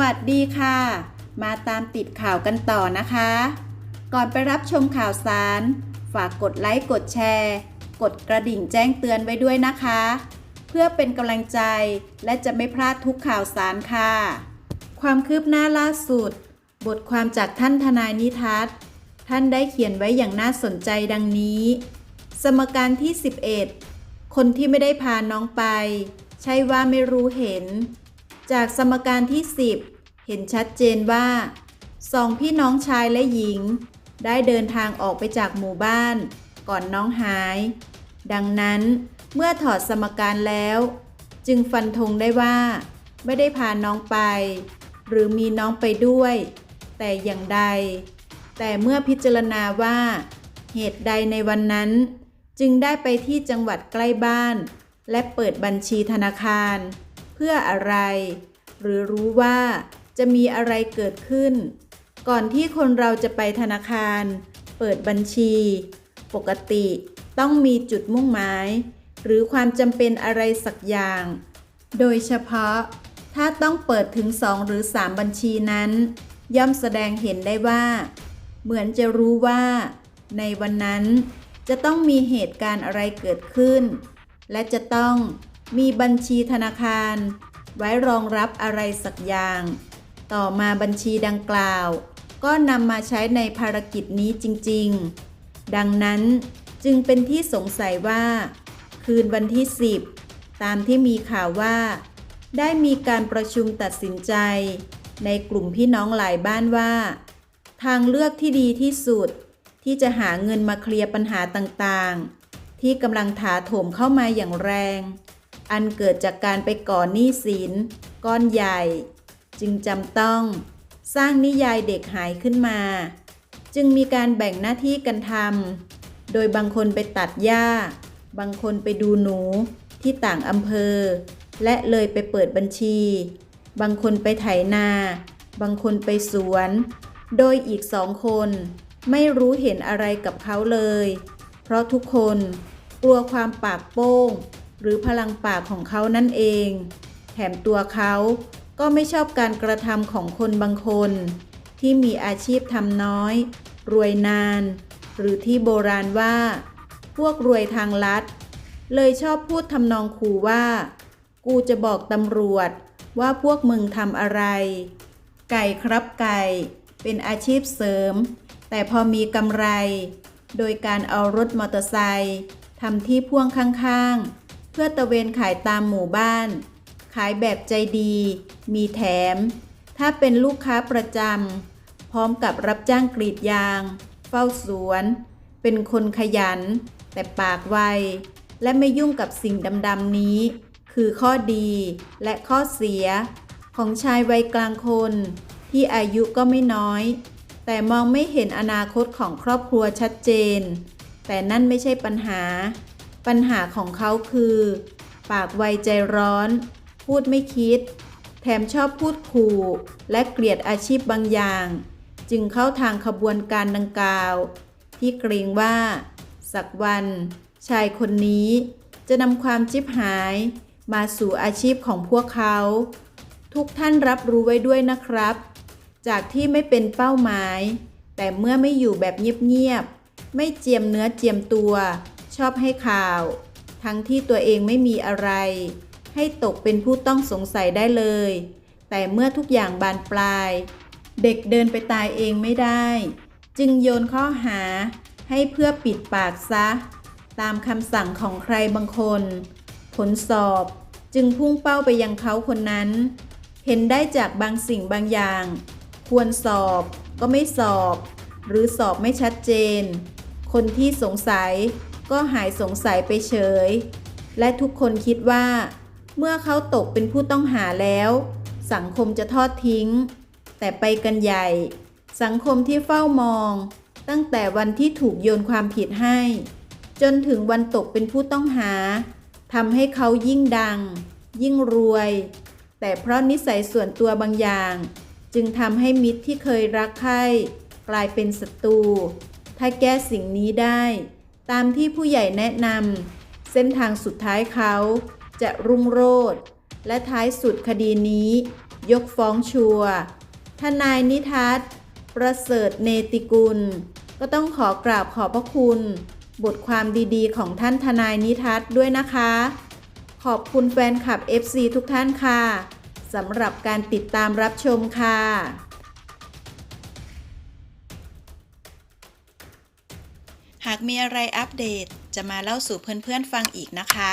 วัสดีค่ะ มาตามติดข่าวกันต่อนะคะ ก่อนไปรับชมข่าวสาร ฝากกดไลค์กดแชร์ กดกระดิ่งแจ้งเตือนไว้ด้วยนะคะ เพื่อเป็นกำลังใจและจะไม่พลาดทุกข่าวสารค่ะ ความคืบหน้าล่าสุด บทความจากท่านทนายนิทัศน์ ท่านได้เขียนไว้อย่างน่าสนใจดังนี้ สมการที่ 11 คนที่ไม่ได้พาน้องไป ใช่ว่าไม่รู้เห็นจากสมการที่10 เห็นชัดเจนว่าสองพี่น้องชายและหญิง ได้เดินทางออกไปจากหมู่บ้าน ก่อนน้องหาย ดังนั้นเมื่อถอดสมการแล้ว จึงฟันธงได้ว่า ไม่ได้พาน้องไป หรือมีน้องไปด้วย แต่อย่างใด แต่เมื่อพิจารณาว่า เหตุใดในวันนั้น จึงได้ไปที่จังหวัดใกล้บ้าน และเปิดบัญชีธนาคาร เพื่ออะไร หรือรู้ว่า จะมีอะไรเกิดขึ้น ก่อนที่คนเราจะไปธนาคาร เปิดบัญชี ปกติต้องมีจุดมุ่งหมาย หรือความจำเป็นอะไรสักอย่าง โดยเฉพาะ ถ้าต้องเปิดถึง 2 หรือ 3 บัญชีนั้น ย่อมแสดงเห็นได้ว่า เหมือนจะรู้ว่า ในวันนั้นจะต้องมีเหตุการณ์อะไรเกิดขึ้น และจะต้องมีบัญชีธนาคาร ไว้รองรับอะไรสักอย่าง ต่อมาบัญชีดังกล่าว ก็นำมาใช้ในภารกิจนี้จริง ๆ ดังนั้นจึงเป็นที่สงสัยว่า คืนวันที่ 10 ตามที่มีข่าวว่า ได้มีการประชุมตัดสินใจ ในกลุ่มพี่น้องหลายบ้านว่า ทางเลือกที่ดีที่สุด ที่จะหาเงินมาเคลียร์ปัญหาต่างๆ ที่กำลังถาโถมเข้ามาอย่างแรง อันเกิดจากการไปก่อหนี้สินก้อนใหญ่ จึงจำต้อง สร้างนิยายเด็กหายขึ้นมา จึงมีการแบ่งหน้าที่กันทำโดยบางคนไปตัดหญ้า บางคนไปดูหนูที่ต่างอำเภอ และเลยไปเปิดบัญชี บางคนไปไถนา บางคนไปสวน โดยอีกสองคนไม่รู้เห็นอะไรกับเขาเลย เพราะทุกคนกลัวความปากโป้ง หรือพลังปากของเขานั่นเอง แถมตัวเขา ก็ไม่ชอบการกระทำของคนบางคน ที่มีอาชีพทำน้อย รวยนาน หรือที่โบราณว่า พวกรวยทางลัด เลยชอบพูดทำนองขู่ว่า กูจะบอกตำรวจว่าพวกมึงทำอะไร ไก่ครับไก่ เป็นอาชีพเสริม แต่พอมีกำไร โดยการเอารถมอเตอร์ไซค์ทำที่พ่วงข้างๆ เพื่อตะเวนขายตามหมู่บ้าน ขายแบบใจดี มีแถม ถ้าเป็นลูกค้าประจำพร้อมกับรับจ้างกรีดยาง เฝ้าสวน เป็นคนขยัน แต่ปากไว และไม่ยุ่งกับสิ่งดำๆนี้ คือข้อดีและข้อเสีย ของชายวัยกลางคน ที่อายุก็ไม่น้อย แต่มองไม่เห็นอนาคตของครอบครัวชัดเจน แต่นั่นไม่ใช่ปัญหา ปัญหาของเขาคือ ปากไวใจร้อน พูดไม่คิด แถมชอบพูดขู่และเกลียดอาชีพบางอย่าง จึงเข้าทางขบวนการดังกล่าว ที่เกรงว่า สักวัน ชายคนนี้จะนำความจิบหายมาสู่อาชีพของพวกเขา ทุกท่านรับรู้ไว้ด้วยนะครับ จากที่ไม่เป็นเป้าหมาย แต่เมื่อไม่อยู่แบบเงียบๆไม่เจียมเนื้อเจียมตัว ชอบให้ข่าว ทั้งที่ตัวเองไม่มีอะไร ให้ตกเป็นผู้ต้องสงสัยได้เลย แต่เมื่อทุกอย่างบานปลาย เด็กเดินไปตายเองไม่ได้ จึงโยนข้อหาให้เพื่อปิดปากซะ ตามคำสั่งของใครบางคน ผลสอบจึงพุ่งเป้าไปยังเขาคนนั้น เห็นได้จากบางสิ่งบางอย่าง ควรสอบก็ไม่สอบ หรือสอบไม่ชัดเจน คนที่สงสัยก็หายสงสัยไปเฉย และทุกคนคิดว่า เมื่อเขาตกเป็นผู้ต้องหาแล้ว สังคมจะทอดทิ้ง แต่ไปกันใหญ่ สังคมที่เฝ้ามอง ตั้งแต่วันที่ถูกโยนความผิดให้ จนถึงวันตกเป็นผู้ต้องหาทำให้เขายิ่งดัง ยิ่งรวย แต่เพราะนิสัยส่วนตัวบางอย่าง จึงทำให้มิตรที่เคยรักใคร่กลายเป็นศัตรู ถ้าแก้สิ่งนี้ได้ ตามที่ผู้ใหญ่แนะนำเส้นทางสุดท้ายเขา จะรุ่งโรจน์และท้ายสุดคดีนี้ ยกฟ้องชัวทนายนิทัศน์ประเสริฐเนติกุล ก็ต้องขอกราบขอบพระคุณ บทความดีๆ ของท่านทนายนิทัศน์ด้วยนะคะ ขอบคุณแฟนคลับ FC ทุกท่านค่ะสำหรับการติดตามรับชมค่ะหากมีอะไรอัปเดตจะมาเล่าสู่เพื่อนๆฟังอีกนะคะ